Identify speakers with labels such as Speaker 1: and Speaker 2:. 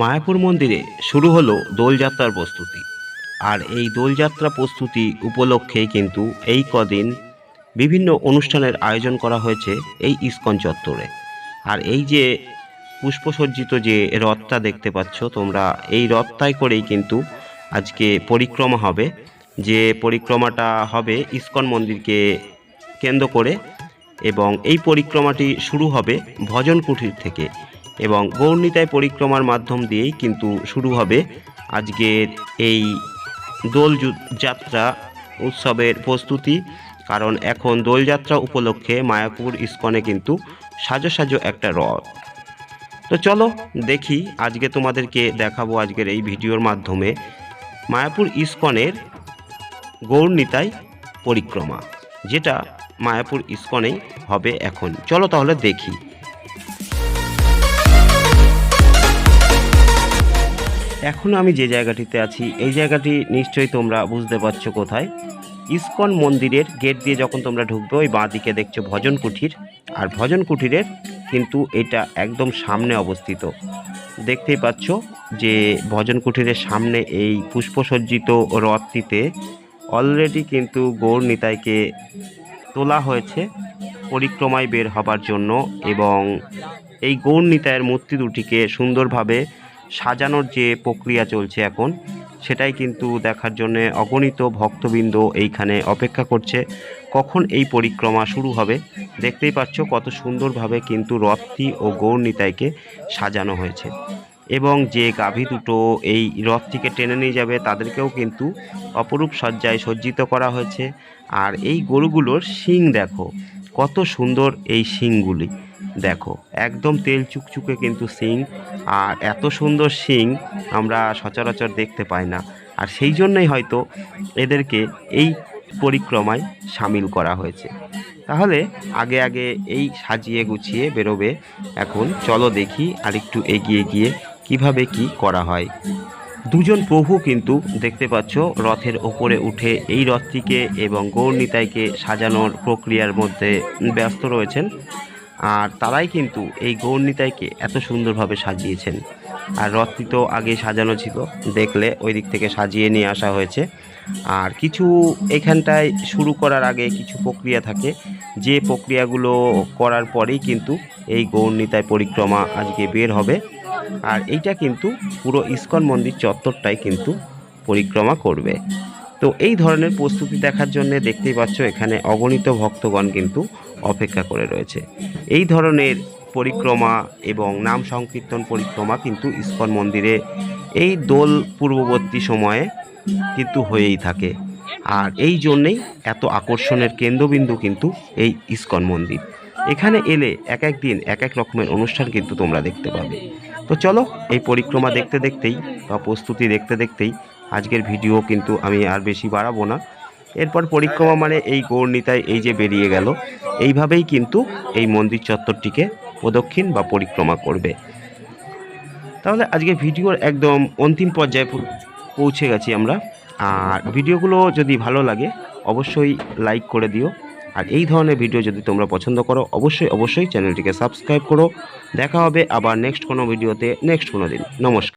Speaker 1: মায়াপুর মন্দিরে শুরু হলো দোলযাত্রার প্রস্তুতি। আর এই দোলযাত্রা প্রস্তুতি উপলক্ষেই কিন্তু এই কদিন বিভিন্ন অনুষ্ঠানের আয়োজন করা হয়েছে এই ইস্কন চত্বরে। আর এই যে পুষ্পসজ্জিত যে রথটা দেখতে পাচ্ছ তোমরা, এই রথটাই করেই কিন্তু আজকে পরিক্রমা হবে। যে পরিক্রমাটা হবে ইস্কন মন্দিরকে কেন্দ্র করে এবং এই পরিক্রমাটি শুরু হবে ভজন কুঠির থেকে। এবং গৌরনীতায় পরিক্রমার মাধ্যম দিয়েই কিন্তু শুরু হবে আজকের এই দোল যাত্রা উৎসবের প্রস্তুতি। কারণ এখন দোলযাত্রা উপলক্ষে মায়াপুর ইস্কনে কিন্তু সাজো সাজো একটা রথ। তো চলো দেখি আজকে তোমাদেরকে দেখাবো আজকের এই ভিডিওর মাধ্যমে মায়াপুর ইস্কনের গৌরনীতাই পরিক্রমা, যেটা মায়াপুর ইস্কনেই হবে এখন। চলো তাহলে দেখি। এখন আমি যে জায়গাটিতে আছি, এই জায়গাটি নিশ্চয়ই তোমরা বুঝতে পারছ কোথায়। ইস্কন মন্দিরের গেট দিয়ে যখন তোমরা ঢুকবে, ওই বাঁ দিকে দেখছ ভজন কুঠির আর ভজন কুঠিরের কিন্তু এটা একদম সামনে অবস্থিত। দেখতেই পাচ্ছ যে ভজন কুঠিরের সামনে এই পুষ্পসজ্জিত রথটিতে অলরেডি কিন্তু গৌর নিতাইকে তোলা হয়েছে পরিক্রমায় বের হবার জন্য এবং এই গৌর নিতাইয়ের মূর্তি দুটিকে সুন্দরভাবে সাজানোর যে প্রক্রিয়া চলছে এখন, সেটাই কিন্তু দেখার জন্য অগণিত ভক্তবৃন্দ এইখানে অপেক্ষা করছে। কখন এই পরিক্রমা শুরু হবে? দেখতেই পাচ্ছ কত সুন্দরভাবে কিন্তু রথটি ও গৌর নিতাইকে সাজানো হয়েছে। এবং যে গাভী দুটো এই রথটিকে টেনে নিয়ে যাবে, তাদেরকেও কিন্তু অপরূপ সজ্জায় সজ্জিত করা হয়েছে। আর এই গরুগুলোর শিং দেখো, কত সুন্দর এই শিংগুলি। দেখো, একদম তেল চুকচুকে কিন্তু শিং আর এত সুন্দর শিং আমরা সচরাচর দেখতে পাই না। আর সেই জন্যই হয়তো এদেরকে এই পরিক্রমায় সামিল করা হয়েছে। তাহলে আগে আগে এই সাজিয়ে গুছিয়ে বেরোবে। এখন চলো দেখি আরেকটু এগিয়ে গিয়ে কীভাবে কি করা হয়। দুজন প্রভু কিন্তু দেখতে পাচ্ছ রথের ওপরে উঠে এই রথটিকে এবং গৌরনিতাইকে সাজানোর প্রক্রিয়ার মধ্যে ব্যস্ত রয়েছেন। আর তারাই কিন্তু এই গৌরনিতাইকে এত সুন্দরভাবে সাজিয়েছেন। আর রথটি তো আগে সাজানো ছিল, দেখলে ওই দিক থেকে সাজিয়ে নিয়ে আসা হয়েছে। আর কিছু এখানটায় শুরু করার আগে কিছু প্রক্রিয়া থাকে, যে প্রক্রিয়াগুলো করার পরেই কিন্তু এই গৌরনিতাই পরিক্রমা আজকে বের হবে। আর এইটা কিন্তু পুরো ইস্কন মন্দির চত্বরটাই কিন্তু পরিক্রমা করবে। তো এই ধরনের প্রস্তুতি দেখার জন্য দেখতেই পাচ্ছ এখানে অগণিত ভক্তগণ কিন্তু অপেক্ষা করে রয়েছে। এই ধরনের পরিক্রমা এবং নাম সংকীর্তন পরিক্রমা কিন্তু ইস্কন মন্দিরে এই দোল পূর্ববর্তী সময়ে কিন্তু হয়েই থাকে। আর এই জন্যেই এত আকর্ষণের কেন্দ্রবিন্দু কিন্তু এই ইস্কন মন্দির। এখানে এলে এক এক দিন এক এক রকমের অনুষ্ঠান কিন্তু তোমরা দেখতে পাবে। তো চলো এই পরিক্রমা দেখতে দেখতেই বা প্রস্তুতি দেখতে দেখতেই আজকের ভিডিও কিন্তু আমি আর বেশি বাড়াবো না। এরপর পরিক্রমা মানে এই গৌরনীতায় এই যে বেরিয়ে গেল, এইভাবেই কিন্তু এই মন্দির চত্বরটিকে প্রদক্ষিণ বা পরিক্রমা করবে। তাহলে আজকে ভিডিওর একদম অন্তিম পর্যায়ে পৌঁছে গেছি আমরা। আর ভিডিওগুলো যদি ভালো লাগে, অবশ্যই লাইক করে দিও। আর এই ধরনের ভিডিও যদি তোমরা পছন্দ করো, অবশ্যই অবশ্যই চ্যানেলটিকে সাবস্ক্রাইব করো। দেখা হবে আবার নেক্সট কোনো ভিডিওতে, নেক্সট কোনো দিন। নমস্কার।